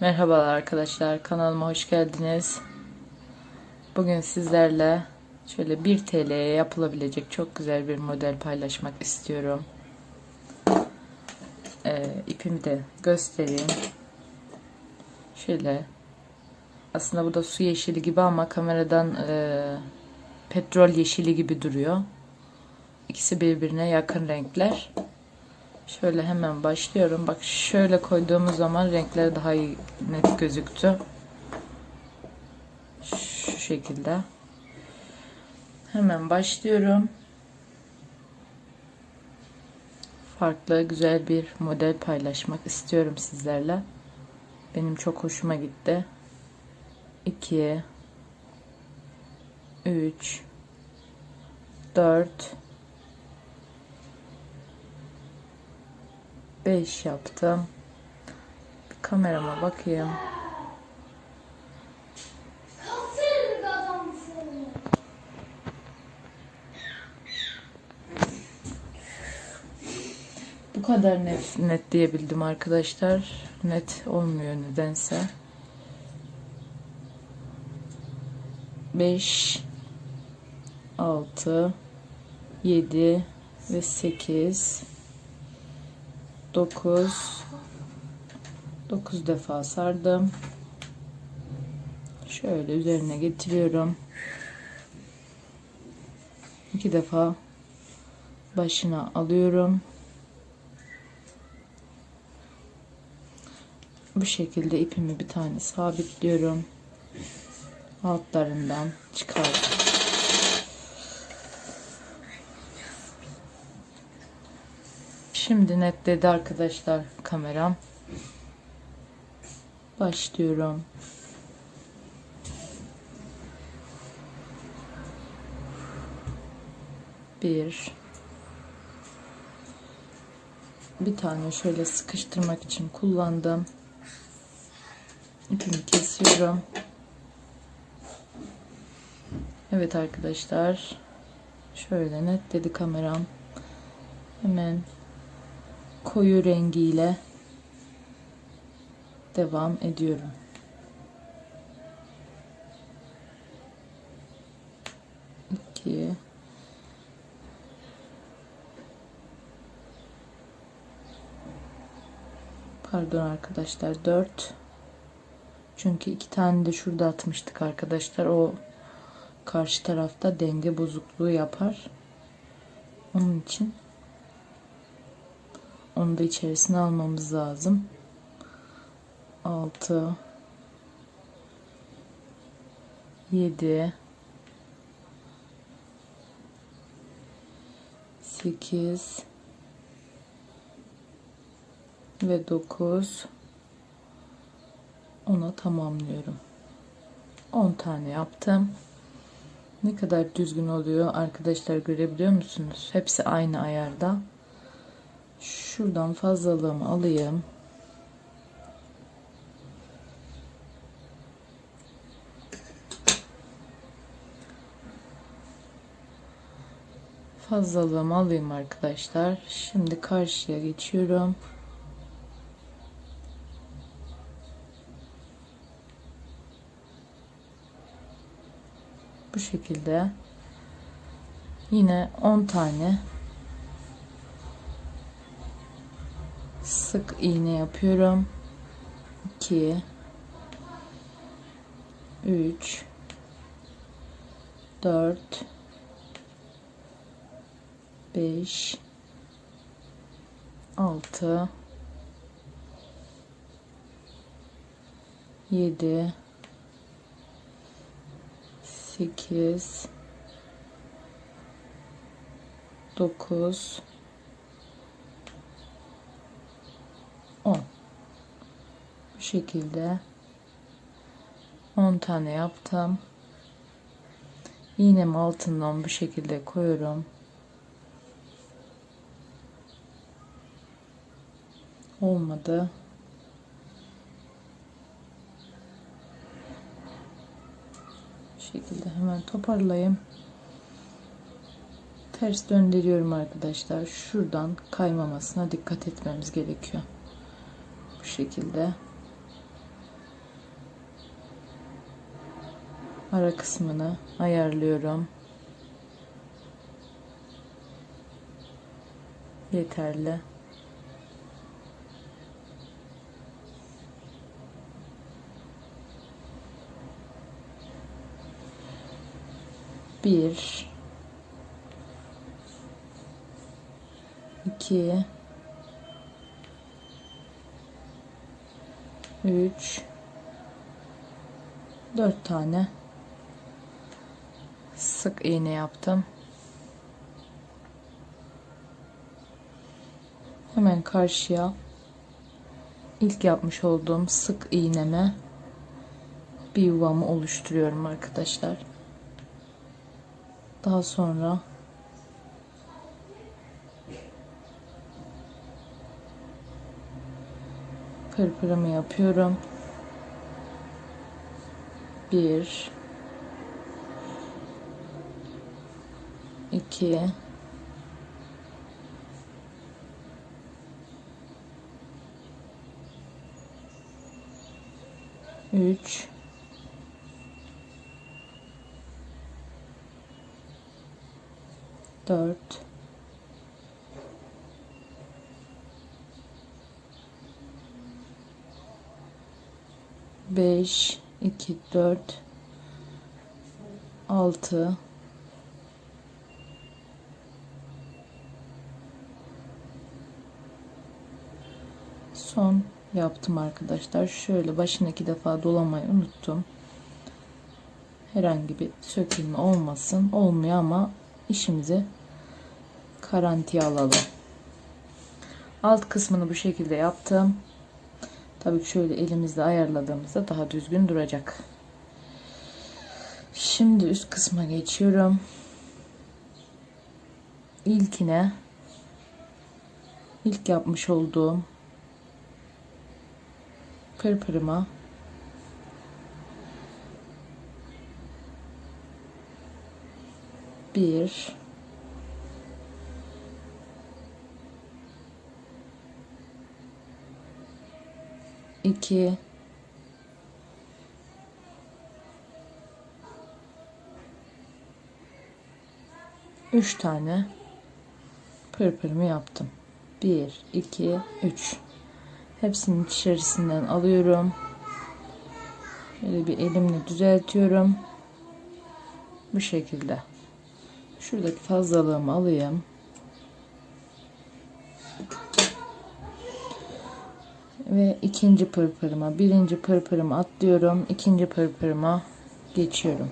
Merhabalar arkadaşlar kanalıma hoş geldiniz. Bugün sizlerle şöyle 1 TL'ye yapılabilecek çok güzel bir model paylaşmak istiyorum. Ee, ipimi de göstereyim. Şöyle aslında bu da su yeşili gibi ama kameradan e, petrol yeşili gibi duruyor. İkisi birbirine yakın renkler. Şöyle hemen başlıyorum. Bak şöyle koyduğumuz zaman renkler daha iyi net gözüktü. Şu şekilde. Hemen başlıyorum. Farklı güzel bir model paylaşmak istiyorum sizlerle. Benim çok hoşuma gitti. 2 3 4 5 yaptım. Bir kamerama bakayım. Bu kadar net, net diyebildim arkadaşlar. Net olmuyor nedense. 5 6 7 ve 8 9 9 defa sardım. Şöyle üzerine getiriyorum. 2 defa başına alıyorum. Bu şekilde ipimi bir tane sabitliyorum. Altlarından çıkardım. Şimdi netledi arkadaşlar kameram. Başlıyorum. Bir. Bir tane şöyle sıkıştırmak için kullandım. İpimi kesiyorum. Evet arkadaşlar. Şöyle netledi kameram. Hemen koyu rengiyle devam ediyorum. İki. Pardon arkadaşlar dört. Çünkü iki tane de şurada atmıştık arkadaşlar. O karşı tarafta denge bozukluğu yapar. Onun için onu da içerisine almamız lazım. 6 7 8 ve 9 ona tamamlıyorum. 10 tane yaptım. Ne kadar düzgün oluyor arkadaşlar görebiliyor musunuz? Hepsi aynı ayarda. Şuradan fazlalığımı alayım. Fazlalığımı alayım arkadaşlar. Şimdi karşıya geçiyorum. Bu şekilde yine 10 tane sık iğne yapıyorum. 2 3 4 5 6 7 8 9 10 bu şekilde 10 tane yaptım. İğnemi altından bu şekilde koyuyorum. Olmadı. Bu şekilde hemen toparlayayım. Ters döndürüyorum arkadaşlar. Şuradan kaymamasına dikkat etmemiz gerekiyor. Bu şekilde ara kısmını ayarlıyorum. Yeterli. Bir, iki, üç, dört tane sık iğne yaptım. Hemen karşıya ilk yapmış olduğum sık iğneme bir yuvamı oluşturuyorum arkadaşlar. Daha sonra pırpırımı yapıyorum. Bir iki üç. Dört. Beş. İki dört. Altı son yaptım arkadaşlar. Şöyle başına iki defa dolamayı unuttum. Herhangi bir sökülme olmasın. Olmuyor ama işimizi garantiye alalım. Alt kısmını bu şekilde yaptım. Tabii ki şöyle elimizle ayarladığımızda daha düzgün duracak. Şimdi üst kısma geçiyorum. İlkine ilk yapmış olduğum pırpırıma bir iki üç tane pırpırımı yaptım. Bir, iki, üç. Hepsinin içerisinden alıyorum. Böyle bir elimle düzeltiyorum. Bu şekilde. Şuradaki fazlalığımı alayım. Ve ikinci pırpırıma, birinci pırpırımı atlıyorum. ikinci pırpırıma geçiyorum.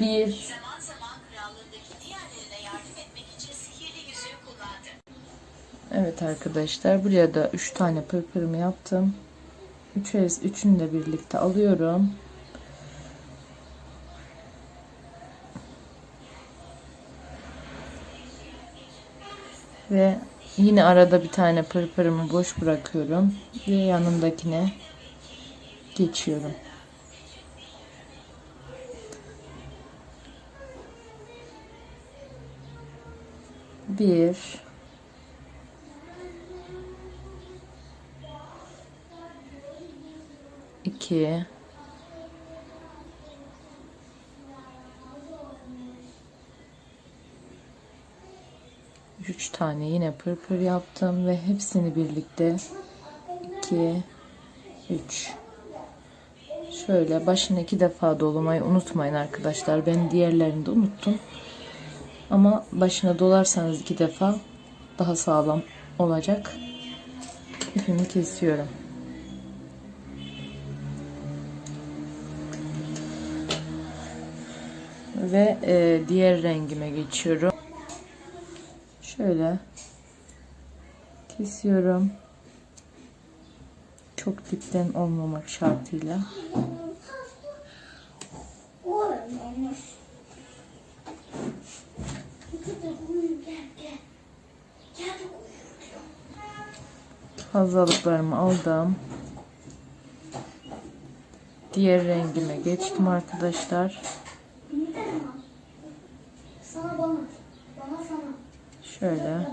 Bir, Zaman zaman krallığındaki diğerlerine yardım etmek için sihirli yüzüğü kullandı. Evet arkadaşlar buraya da 3 tane pırpırımı yaptım. Üçeriz, üçünü de birlikte alıyorum. Ve yine arada bir tane pırpırımı boş bırakıyorum. Ve yanındakine geçiyorum. Bir, iki, üç tane yine pırpır yaptım ve hepsini birlikte iki, üç. Şöyle başına iki defa dolamayı unutmayın arkadaşlar. Ben diğerlerini de unuttum. Ama başına dolarsanız iki defa daha sağlam olacak. İpimi kesiyorum. Ve e, diğer rengime geçiyorum. Şöyle kesiyorum. Çok dipten olmamak şartıyla. Fazlalıklarımı aldım. Diğer rengime geçtim arkadaşlar. Şöyle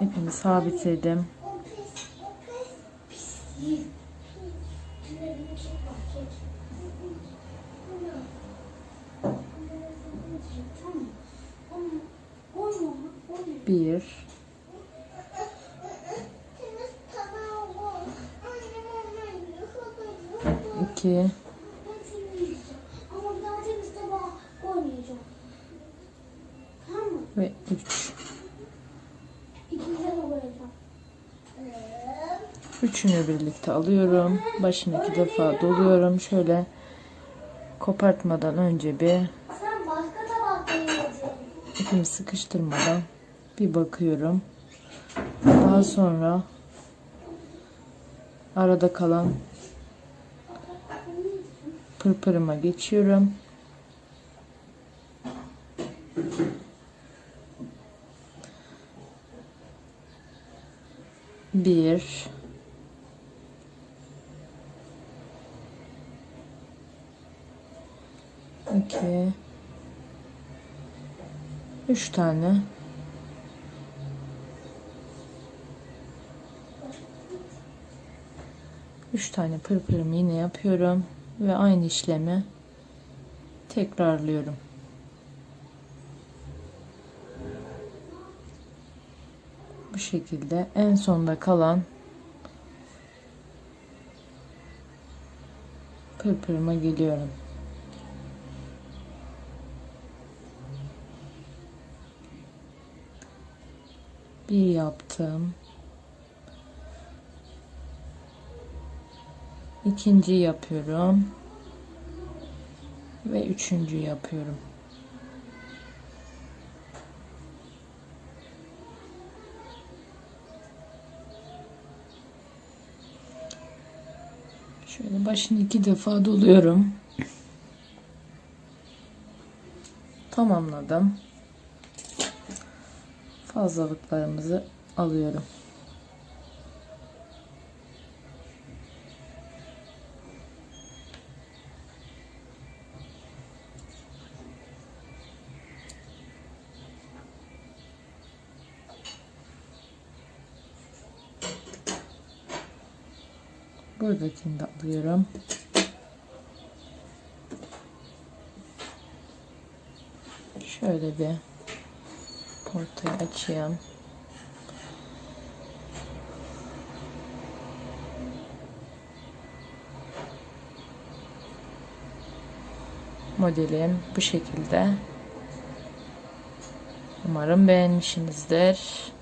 ipimi sabitledim. Bir mı? ve üç. İkinci de koyacağım. Üçünü birlikte alıyorum. Başını iki defa doluyorum. Şöyle kopartmadan önce bir ipimi sıkıştırmadan bir bakıyorum. Daha sonra arada kalan pırpırıma geçiyorum. Bir, iki, üç tane. Üç tane pırpırımı yine yapıyorum ve aynı işlemi tekrarlıyorum. Bu şekilde en sonda kalan pırpırıma geliyorum. Bir yaptım. İkinci yapıyorum. Ve üçüncü yapıyorum. Şöyle başını iki defa doluyorum. Tamamladım. Fazlalıklarımızı alıyorum. Buradakini de alıyorum. Şöyle bir ortaya açayım. Modelim bu şekilde. Umarım beğenmişsinizdir.